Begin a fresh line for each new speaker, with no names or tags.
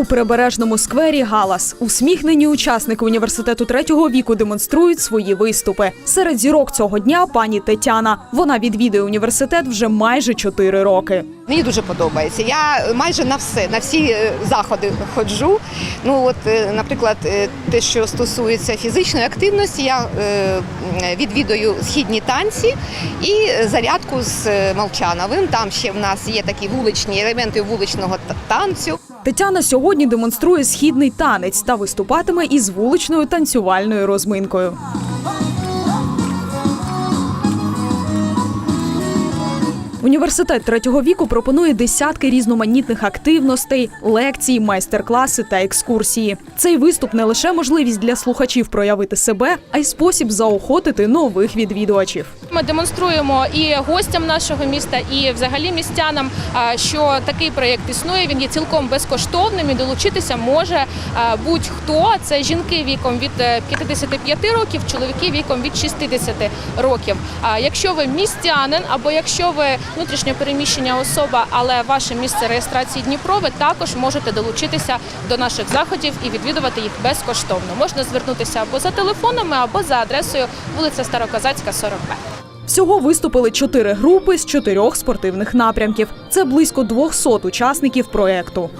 У прибережному сквері галас. Усміхнені учасники університету третього віку демонструють свої виступи. Серед зірок цього дня пані Тетяна. Вона відвідує університет вже майже чотири роки.
Мені дуже подобається. Я майже на все, на всі е, заходи ходжу. Ну от, е, наприклад, е, те, що стосується фізичної активності, я відвідую східні танці і зарядку з Молчановим. Там ще в нас є такі вуличні елементи вуличного танцю.
Тетяна сьогодні демонструє східний танець та виступатиме із вуличною танцювальною розминкою. Університет третього віку пропонує десятки різноманітних активностей, лекцій, майстер-класи та екскурсії. Цей виступ не лише можливість для слухачів проявити себе, а й спосіб заохотити нових відвідувачів.
Ми демонструємо і гостям нашого міста, і взагалі містянам, що такий проєкт існує. Він є цілком безкоштовним і долучитися може будь-хто. Це жінки віком від е, 55 років, чоловіки віком від 60 років. Якщо ви містянин або якщо ви внутрішньо переміщення особа, але ваше місце реєстрації Дніпро, ви також можете долучитися до наших заходів і відвідувати їх безкоштовно. Можна звернутися або за телефонами, або за адресою вулиця Староказацька, 40Б.
Всього виступили чотири групи з чотирьох спортивних напрямків. Це близько 200 учасників проекту.